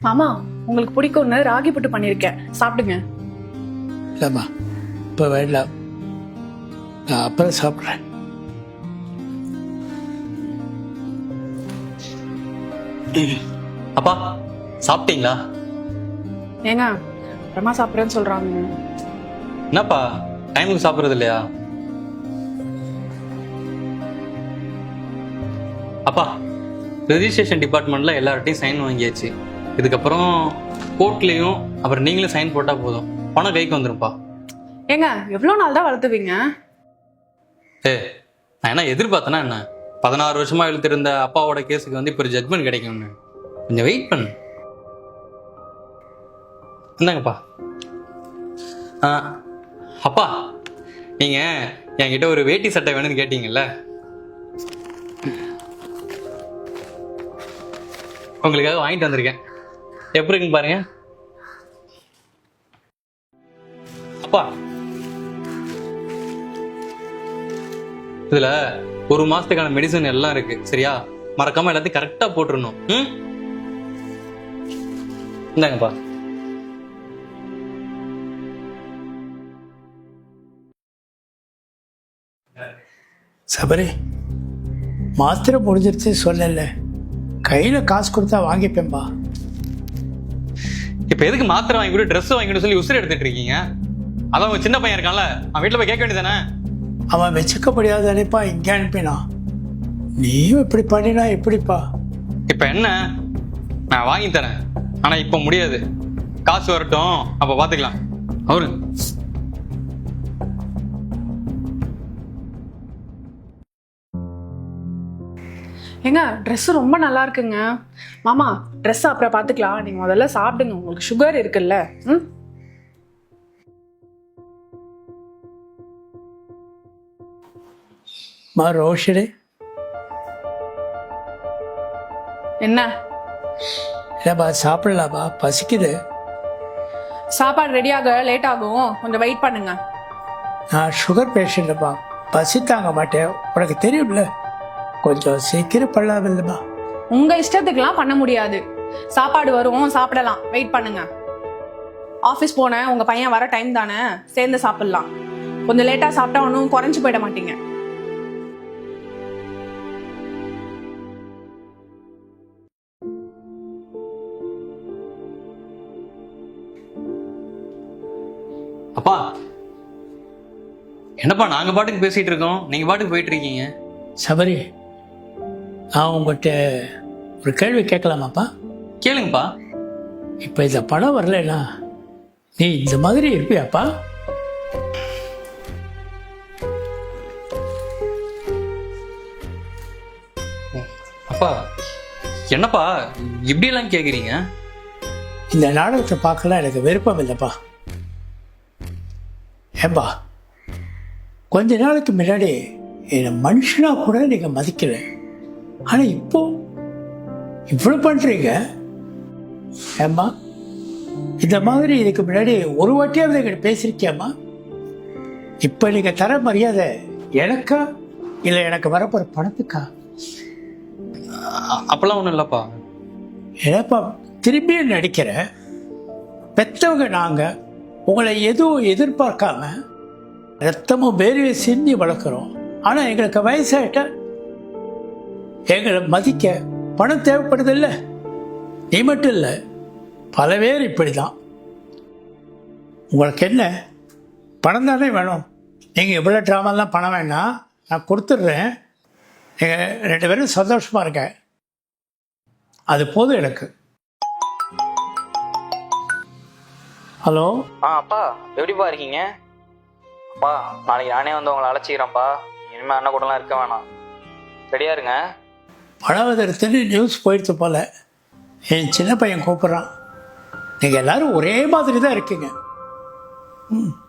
மாமா உங்களுக்கு பிடிக்கும்னு ராகி புட்டு பண்ணிருக்கேன். சாப்பிடுங்க. இல்லைம்மா இப்போ வேண்டாம் நான் அப்புறம் சாப்பிட்றேன். அப்பா சாப்பிட்டீங்களா? ஏங்க அப்புறமா சாப்பிடுறேன்னு சொல்றாங்க. என்னப்பா டைமுக்கு சாப்பிட்றது இல்லையா? அப்பா ரெஜிஸ்ட்ரேஷன் டிபார்ட்மெண்ட்ல எல்லார்ட்டையும் சைன் வாங்கியாச்சு. இதுக்கப்புறம் கோர்ட்லயும் அப்புறம் நீங்களும் சைன் போட்டா போதும். பணம் கைக்கு வந்துரும்ப்பா ஏங்க எவ்வளவு நாள் தான் வளர்த்துவீங்க? ஏ நான் என்ன எதிர்பார்த்தேனா என்ன? பதினாறு வருஷமா இழுத்திருந்த அப்பாவோட கேஸுக்கு வந்து இப்போ ஒரு ஜட்மெண்ட் கிடைக்கும்னு. கொஞ்சம் வெயிட் பண்ணு. ஆ, அப்பா நீங்க என்கிட்ட ஒரு வேட்டி சட்டை வேணும்னு கேட்டீங்கல்ல? உங்களுக்காக வாங்கிட்டு வந்திருக்கேன். எப்படி இருக்குன்னு பாருங்க? அப்பா. இதுல ஒரு மாசத்துக்கான மெடிசன் எல்லாம் இருக்கு சரியா? மறக்காம எல்லாத்தையும் கரெக்டா போட்டுருணும் ம்? இந்தாங்கப்பா. சபரி மாத்திரை முடிஞ்சிருச்சு சொல்லல. கையில் காசு கொடுத்தா வாங்கிப்பேன்பா. இப்ப எதுக்கு மாத்திரை வாங்கி கொடு ட்ரெஸ் வாங்கி சொல்லி உசுறு எடுத்துட்டு இருக்கீங்க? அதான் உங்க சின்ன பையன் இருக்கான்ல அவன் வீட்டுல போய் கேட்க வேண்டியதானே அவன் வச்சுக்க முடியாத அனுப்பா இங்கே அனுப்பினான் நீயும் இப்படி பண்ணினா எப்படிப்பா? இப்ப என்ன? நான் வாங்கி தரேன். ஆனா இப்ப முடியாது. காசு வரட்டும். அப்ப பாத்துக்கலாம். அவரு ஏங்க Dress ரொம்ப நல்லா இருக்குங்க. மாமா Dress அப்புறம் பார்த்துக்கலாம் நீங்க முதல்ல சாப்பிடுங்க உங்களுக்கு சுகர் இருக்குல்ல. ம்? மா ரோஷினி. என்ன? இல்லைப்பா சாப்பிடலாப்பா பசிக்குது. சாப்பாடு ரெடியாக லேட் ஆகும். கொஞ்சம் வெயிட் பண்ணுங்க. நான் சுகர் பேஷண்ட்டுப்பா பசி தாங்க மாட்டேன். உனக்கு தெரியும்ல? கொஞ்சம் சீக்கிரம் பண்ணலாம் இல்லைம்மா உங்க இஷ்டத்துக்குலாம் பண்ண முடியாது. சாப்பாடு வரும் சாப்பிடலாம். வெயிட் பண்ணுங்க. ஆஃபீஸ் போனேன் உங்க பையன் வர டைம் தானே? சேர்ந்து சாப்பிடலாம். கொஞ்சம் லேட்டா சாப்பிட்டா ஒன்றும் குறைஞ்சு போயிட மாட்டீங்க. அப்பா என்னப்பா நாங்க பாட்டுக்கு பேசிட்டு இருக்கோம். நீங்க பாட்டுக்கு போயிட்டு இருக்கீங்க. சபரி நான் உங்கள்கிட்ட ஒரு கேள்வி கேட்கலாமாப்பா? கேளுங்கப்பா. இப்போ இந்த படம் வரலைன்னா நீ இந்த மாதிரி இருப்பியாப்பா? அப்பா என்னப்பா இப்படி எல்லாம் கேக்குறீங்க? இந்த நாடகத்தை பார்க்கலாம் எனக்கு விருப்பம் இல்லைப்பா. ஏன்பா கொஞ்ச நாளைக்கு முன்னாடி என்னை மனுஷனா கூட நீங்கள் மதிக்கல. ஆனால் இப்போ இவ்வளோ பண்ணுறீங்க ஏம்மா? இந்த மாதிரி இதுக்கு முன்னாடி ஒரு வாட்டியாவது எங்கிட்ட பேசியிருக்கியாம்மா? இப்போ நீங்கள் தர மரியாதை எனக்கா? இல்லை எனக்கு வரப்போகிற பணத்துக்கா? அப்பெல்லாம் ஒண்ணும் இல்லப்பா. ஏப்பா திரும்பியும் நடிக்கிறேன் பெற்றவங்க நாங்கள் உங்களை எதுவும் எதிர்பார்க்காம ரத்தமும் வேர்வை சிந்தி வளர்க்குறோம். ஆனால் எங்களுக்கு வயசாயிட்ட எங்களை மதிக்க பணம் தேவைப்படுது இல்லை நீ மட்டும் இல்லை பல பேர் இப்படி தான் உங்களுக்கு என்ன? பணம் தானே வேணும். நீங்கள் இவ்வளோ ட்ராமாலாம் பணம் வேணாம் நான் கொடுத்துட்றேன். நீங்கள் ரெண்டு பேரும் சந்தோஷமாக இருக்க அது போதும் எனக்கு. ஹலோ? ஆ அப்பா எப்படிப்பா இருக்கீங்க? அப்பா நாளைக்கு நானே வந்து உங்களை அழைச்சிக்கிறேன்ப்பா. இனிமேல் அண்ணன் கூடலாம் இருக்க வேணாம். ரெடியா இருங்க. பழவதற்கு நியூஸ் போயிடுச்சு போல். என் சின்ன பையன் கூப்பிட்றான். நீங்கள் எல்லோரும் ஒரே மாதிரி தான் இருக்கீங்க. ம்.